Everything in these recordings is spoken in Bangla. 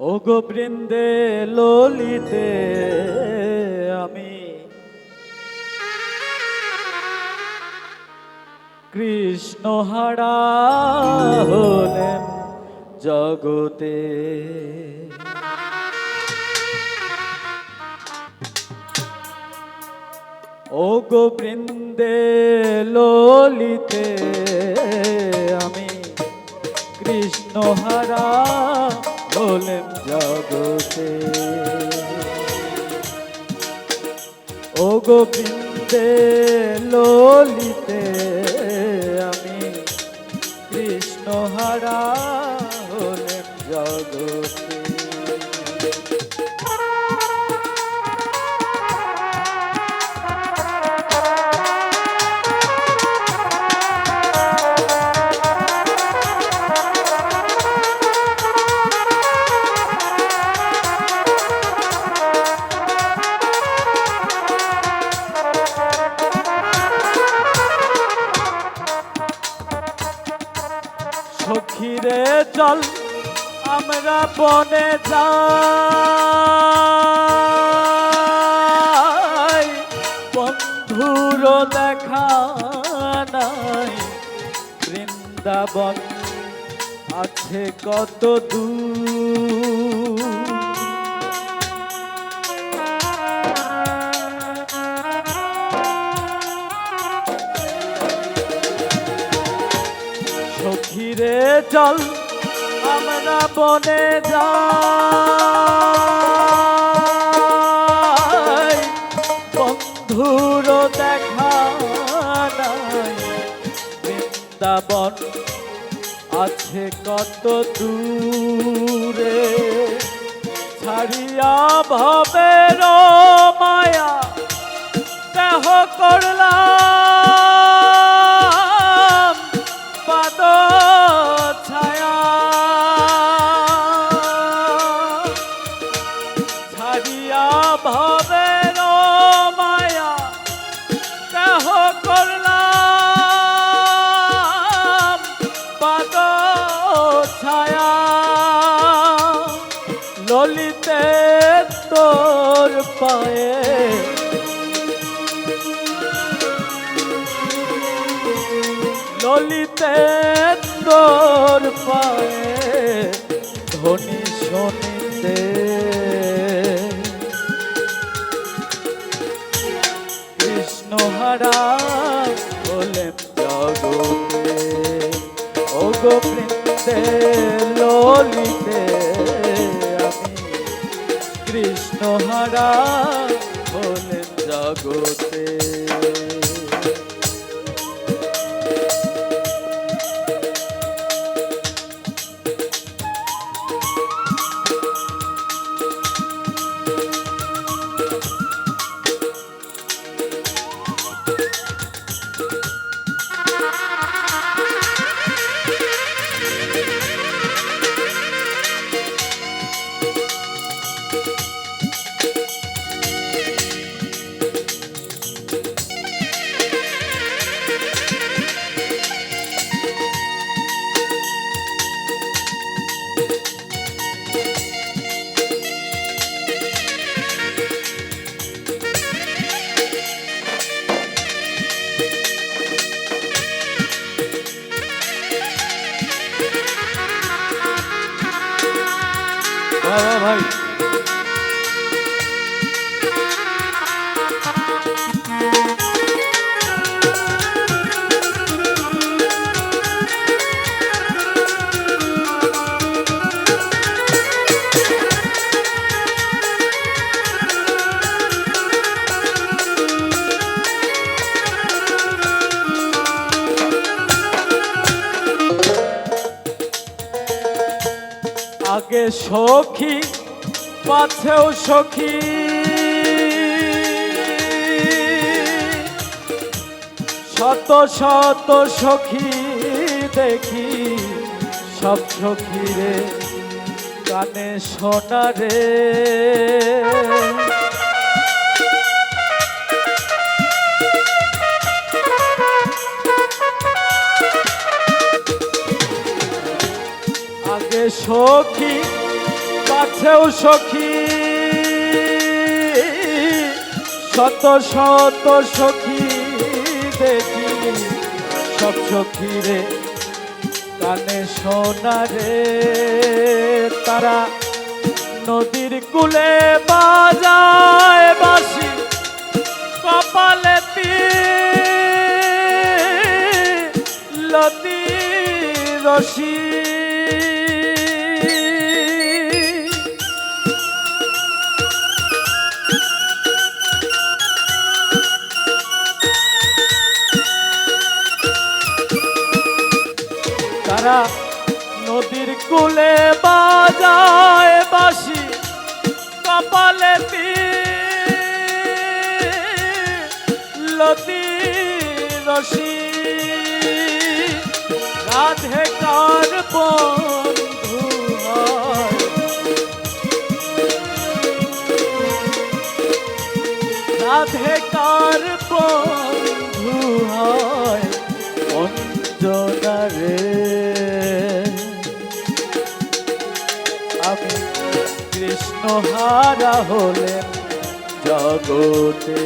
ও গো বৃন্দে ললিতে আমি কৃষ্ণ হারা হলেন জগতে। ও গো বৃন্দে ললিতে আমি কৃষ্ণ হারা হলেন জগতে। ও গোবিন্দে ললিতে বনে যাই। বন্ধুর দেখা নাই। বৃন্দাবন আছে কত দূর। চল আমরা বনে যাই বন্ধুর দেখা নাই। বৃন্দাবন আছে কত দূরে। ছাড়িয়া ভবের মায়া দেহ করলাম। ললিতে তোর পায়ে। ললিতে তোর পায়ে ধ্বনি শোনিতে কৃষ্ণ হারা বলেন জগতে ও গো ললিতে কৃষ্ণ হারা বলেন জগতে। ভাই। আগে সখী পাছেও সখী। শত শত সখী দেখি সব সখীরে কানে সোনারে আগে সখী, কাছেও সখী। শত শত সখী দেখি, সব সখীরে কানে সোনারে। তারা নদীর কুলে বাজায় বাসি কপালে লতি রশি। তারা নদীর কুলে বাজায় বাসি কপালে লতি রশি। রাধে কার রাধে কার বন্ধু হারা হলেন জগতে।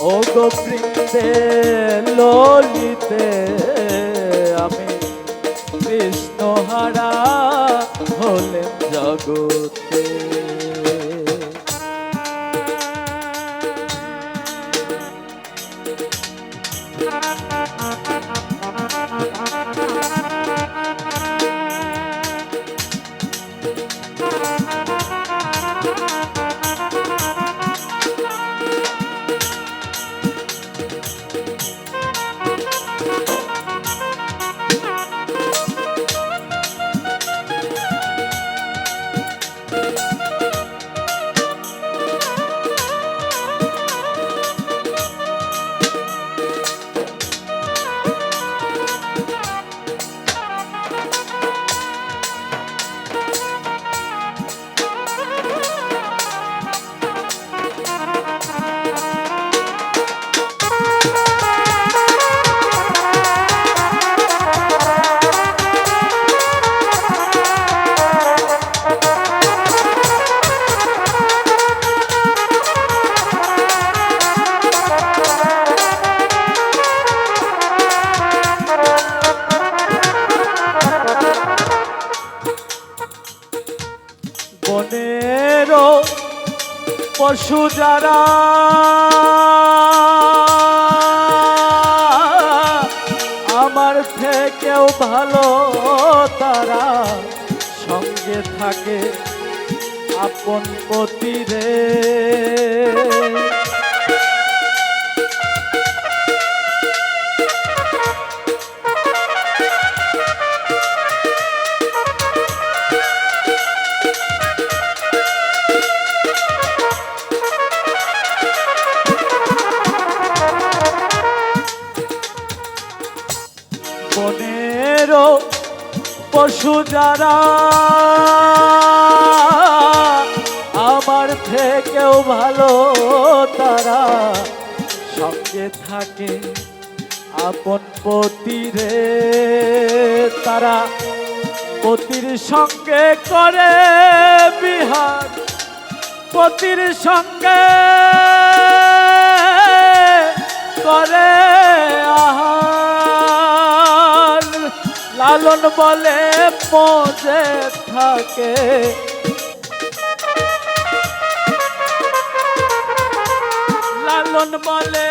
ও গোবৃন্দে ললিতে আমি কৃষ্ণ হারা হলেন জগতে। বনেরও পশু যারা আমার থেকেও ভালো তারা সঙ্গে থাকে আপন পতিরে যারা আমার থেকেও ভালো, তারা সঙ্গে থাকে আপন পতিরে। তারা পতির সঙ্গে করে বিহার, পতির সঙ্গে করে আহার। লালন বলে পৌঁছে থাকে। লালন বলে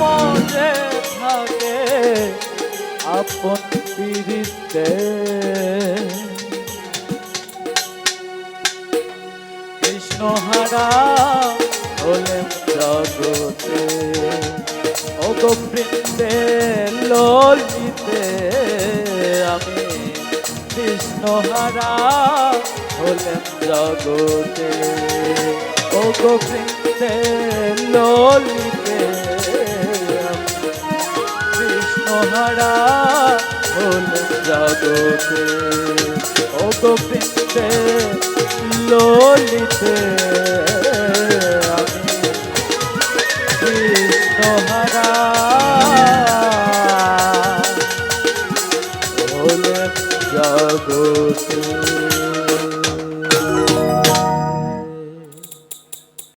পৌঁছে থাকে আপন পিড়িতে। কৃষ্ণ হারা হলেন জগতে ও গোবৃন্দে ললিতে। আমি কৃষ্ণ হারা হলেন জগতে। ও গোবৃন্দে ললিতে আমি কৃষ্ণ হারা হলেন জগতে। ও গোবৃন্দে ললিতে